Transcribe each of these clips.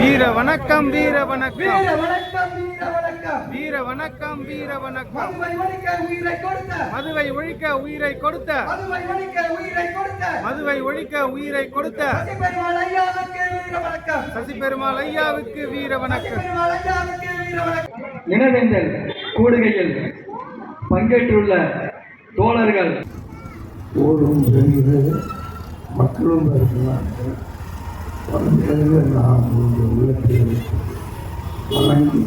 வீர வணக்கம் வீர வணக்கம். வீர வணக்கம் வீர வணக்கம். மதுவை ஒழிக்க உயிரை கொடுத்த. மதுவை ஒழிக்க உயிரை கொடுத்த. சசி பெருமாள் ஐயாவுக்கு வீர வணக்கம். நினைவேந்தல் கூடுகையில் பங்கேற்றுள்ள தோழர்கள். ஓடும் மக்களும் இருக்கிறார்கள் உள்ளத்தில் வணங்கி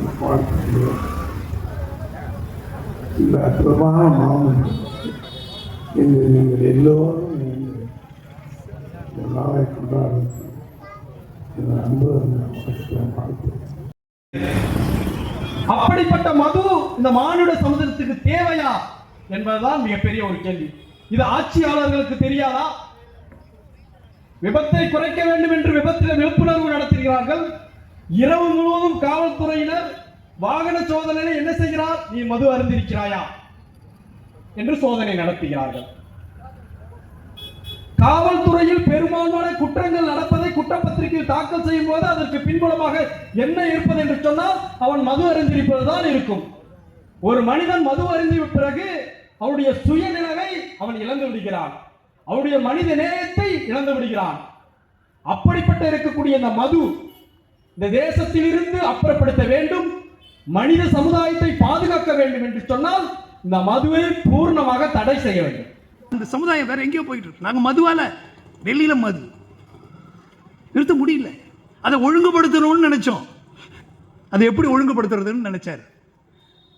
இந்த அற்புதமான மாமன் இன்று நீங்கள் எல்லோரும் இந்த நாளை கொண்டாடுங்கள் அன்பு அப்படிப்பட்ட மது இந்த மானுட சமுதிரத்துக்கு தேவையா என்பதுதான் மிகப்பெரிய ஒரு கேள்வி. இது ஆட்சியாளர்களுக்கு தெரியாதா? விபத்தை குறைக்க வேண்டும் என்று விபத்தில் விழிப்புணர்வு நடத்துகிறார்கள். இரவு முழுவதும் காவல்துறையினர் வாகன சோதனையில என்ன செய்கிறார்? நீ மது அருந்திருக்கிறாயா? என்று சோதனை நடத்துகிறார்கள். காவல்துறையில் பெரும்பான்மையான குற்றங்கள் நடப்பதை குற்றப்பத்திரிகையில் தாக்கல் செய்யும் போது அதற்கு பின்புலமாக என்ன இருப்பது என்று சொன்னால் அவன் மது அருந்திருப்பதுதான் இருக்கும். ஒரு மனிதன் மது அருந்திய பிறகு அவருடைய சுயநிலைவை அவன் இழந்து விடுகிறான். அவருடைய மனித நேயத்தை இழந்து விடுகிறான். அப்படிப்பட்ட இருக்கக்கூடிய இந்த மது இந்த தேசத்திலிருந்து அப்புறப்படுத்த வேண்டும் மனித சமுதாயத்தை பாதுகாக்க வேண்டும் என்று சொன்னால் இந்த மதுவை பூர்ணமாக தடை செய்ய வேண்டும். இந்த சமுதாயம் வேற எங்கேயோ போயிட்டு இருக்கு. நாங்கள் மதுவால டெல்லியில் மது. நிறுத்த முடியல. அதை ஒழுங்குபடுத்தணும்னு நினைச்சோம். அதை எப்படி ஒழுங்குபடுத்துறதுன்னு நினைச்சார்.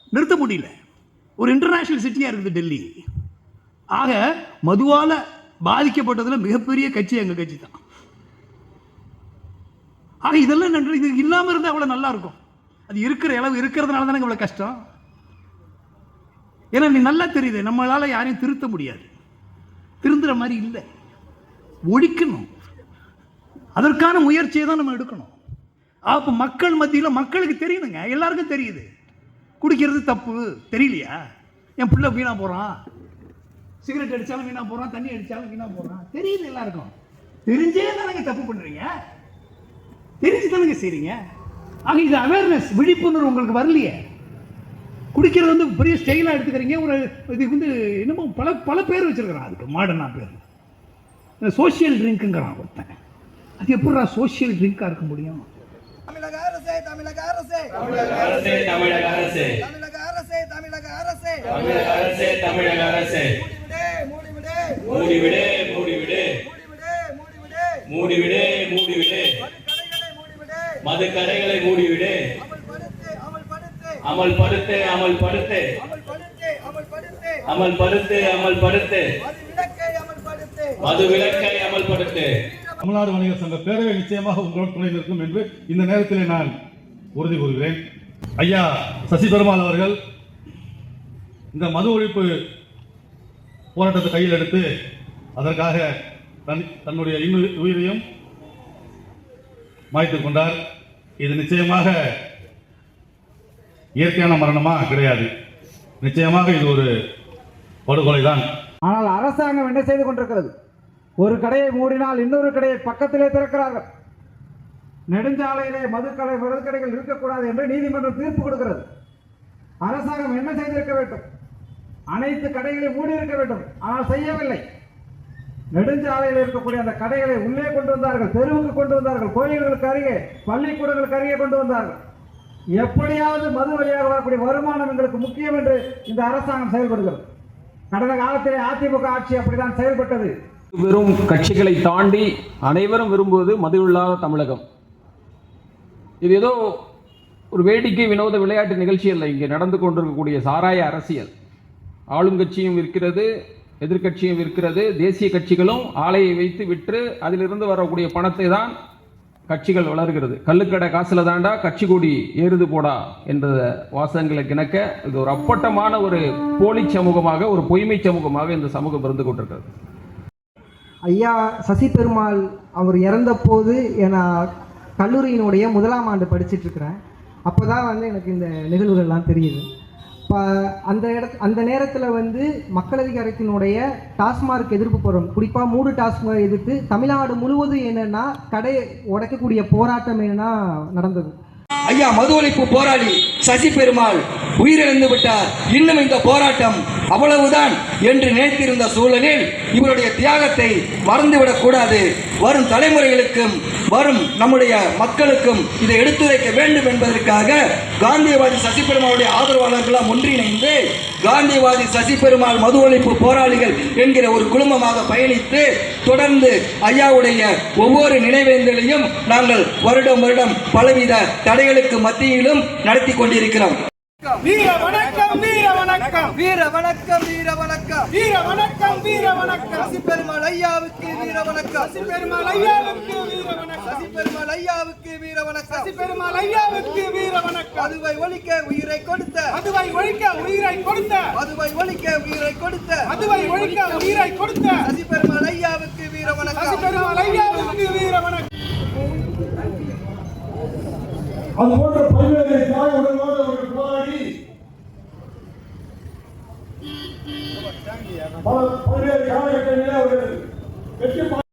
நிறுத்த முடியல. ஒரு இன்டர்நேஷனல் சிட்டியாக இருக்குது டெல்லி. ஆக மதுவால பாதிக்கப்பட்டதுல மிகப்பெரிய கட்சி எங்க கட்சி தான். ஆக இதெல்லாம் நன்றி இது இல்லாம இருந்தா அவ்வளவு நல்லா இருக்கும். அது இருக்கிற அளவு இருக்கிறதுனால தானே இவ்வளவு கஷ்டம். ஏன்னா நீ நல்லா தெரியுது நம்மளால யாரையும் திருத்த முடியாது. திருந்துற மாதிரி இல்லை. ஒழிக்கணும். அதற்கான முயற்சியை தான் நம்ம எடுக்கணும். அப்போ மக்கள் மத்தியில் மக்களுக்கு தெரியணுங்க எல்லாருக்கும் தெரியுது. குடிக்கிறது தப்பு. தெரியலையா? என் பிள்ளை வீணா போகிறான் சிகரெட் அடித்தாலும் வீணா போகிறான் தண்ணி அடித்தாலும் வீணா போகிறான் தெரியுது எல்லாருக்கும். தெரிஞ்சே தானங்க தப்பு பண்ணுறீங்க தெரிஞ்சு தானங்க செய்றீங்க? ஆக இது அவேர்னஸ் விழிப்புணர்வு உங்களுக்கு வரலையே. குடிக்கிறது வந்து பெரிய ஸ்டைலாக எடுத்துக்கிறீங்க. ஒரு இது வந்து என்னமோ பல பல பேர் வச்சிருக்கிறான். அதுக்கு மாடர்னா பேர். சோஷியல் ட்ரிங்க்குங்கிறான் ஒருத்தன். அது எப்படிடா சோஷியல் ட்ரிங்காக இருக்க முடியும்? தமிழக அரசே தமிழக அரசே. தமிழக அரசே தமிழக அரசே. தமிழக அரசே தமிழக அரசே. தமிழக அரசே தமிழக அரசே. மூடிவிடே மூடிவிடே. மூடிவிடே மூடிவிடே. மது கடைகளை மூடிவிடே. அமல் படுத்தே அமல் படுத்தே. அமல் படுத்தே அமல் படுத்து. மது விளக்கை அமல்படுத்து தமிழ்நாடு வணிகர் சங்க பேரவை நிச்சயமாக உங்களோட துணை நிற்கும் என்று இந்த நேரத்தில் நான் உறுதி கூறுகிறேன். ஐயா சசி பெருமாள் அவர்கள் இந்த மது ஒழிப்பு போராட்டத்தை கையில் எடுத்து அதற்காக தன் தன்னுடைய இன்னுயிர் உயிரையும் மாய்த்து கொண்டார். இது நிச்சயமாக இயற்கையான மரணமா? கிடையாது. நிச்சயமாக இது ஒரு படுகொலை தான் ஆனால் அரசாங்கம் என்ன செய்து கொண்டிருக்கிறது? ஒரு கடையை மூடினால் இன்னொரு கடையை பக்கத்திலே திறக்கிறார்கள். நெடுஞ்சாலையிலே மதுக்கடை மதுக்கடைகள் இருக்கக்கூடாது என்று நீதிமன்றம் தீர்ப்பு கொடுக்கிறது. அரசாங்கம் என்ன செய்திருக்க வேண்டும்? அனைத்து கடைகளையும் மூடி இருக்க வேண்டும். ஆனால் செய்யவில்லை. நெடுஞ்சாலையில் இருக்கக்கூடிய அந்த கடைகளை உள்ளே கொண்டு வந்தார்கள். தெருவுக்கு கொண்டு வந்தார்கள். கோயில்களுக்கு அருகே பள்ளிக்கூடங்களுக்கு அருகே கொண்டு வந்தார்கள். எப்படியாவது மது வழியாக வரக்கூடிய வருமானம் எங்களுக்கு முக்கியம் என்று இந்த அரசாங்கம் செயல்படுகிறது. கடந்த காலத்திலே அதிமுக ஆட்சி அப்படிதான் செயல்பட்டது. வெறும் கட்சிகளை தாண்டி அனைவரும் விரும்புவது மது இல்லாத தமிழகம். இது ஏதோ ஒரு வேடிக்கை வினோத விளையாட்டு நிகழ்ச்சி அல்ல. இங்கே நடந்து கொண்டிருக்கக்கூடிய சாராய அரசியல். ஆளும் கட்சியும் இருக்கிறது எதிர்க்கட்சியும் இருக்கிறது தேசிய கட்சிகளும் ஆலையை வைத்து விற்று அதிலிருந்து வரக்கூடிய பணத்தை தான் கட்சிகள் வளர்கிறது. கல்லுக்கடை காசில் தாண்டா கட்சி கொடி ஏறுது போடா என்ற வாசகங்களை கிணக்க இது ஒரு அப்பட்டமான ஒரு போலி சமூகமாக ஒரு பொய்மை சமூகமாக இந்த சமூகம் இருந்து கொண்டிருக்கிறது. ஐயா சசி பெருமாள் அவர் இறந்தபோது நான் கல்லூரியினுடைய முதலாம் ஆண்டு படிச்சுட்டு இருக்கிறேன். அப்போ தான் வந்து எனக்கு இந்த நிகழ்வுகள்லாம் தெரியுது. அந்த இட அந்த நேரத்தில் வந்து மக்களதிகாரத்தினுடைய டாஸ்மார்க் எதிர்ப்பு போகிறோம் குறிப்பாக மூடு டாஸ்மார்க் எதிர்த்து தமிழ்நாடு முழுவதும் என்னென்னா கடை உடைக்கக்கூடிய போராட்டம் என்னன்னா நடந்தது. ஐயா மது ஒழிப்பு போராளி சசி பெருமாள் உயிரிழந்து விட்டார். இன்னும் இந்த போராட்டம் அவ்வளவுதான் என்று நினைத்திருந்த சூழலில் இவருடைய தியாகத்தை மறந்துவிடக் கூடாது. வரும் தலைமுறைகளுக்கும் வரும் நம்முடைய மக்களுக்கும் இதை எடுத்துரைக்க வேண்டும் என்பதற்காக காந்தியவாதி சசி பெருமாளுடைய ஆதரவாளர்களாம் ஒன்றிணைந்து காந்தியவாதி சசி பெருமாள் மது ஒழிப்பு போராளிகள் என்கிற ஒரு குழுமமாக பயணித்து தொடர்ந்து ஐயாவுடைய ஒவ்வொரு நினைவேந்தலையும் நாங்கள் வருடம் வருடம் பலவித தடைகளுக்கு மத்தியிலும் நடத்தி கொண்டிருக்கிறோம். வீர வணக்கம் வீர வணக்கம். வீர வணக்கம் வீர வணக்கம். வீர வணக்கம் வீர வணக்கம். சசி பெருமாள் ஐயாவுக்கு வீர வணக்கம். சசி பெருமாள் ஐயாவுக்கு வீர வணக்கம். சசி பெருமாள் ஐயாவுக்கு வீர வணக்கம். சசி பெருமாள் ஐயாவுக்கு வீர வணக்கம். அதுவை ஒழிக்க உயிரை கொடுத்த. அதுவை ஒழிக்க உயிரை கொடுத்த. அதுவை ஒழிக்க உயிரை கொடுத்த. அதுவை ஒழிக்க உயிரை கொடுத்த. சசி பெருமாள் ஐயாவுக்கு வீர சசி வணக்கம். பெருமாள் ஐயாவுக்கு வீர வணக்கம். அது போன்ற பல்வேறு தியாக உணர்வோடு அவர்கள் போராடி பல பல்வேறு காலகட்டங்களில் அவர்கள் வெற்றி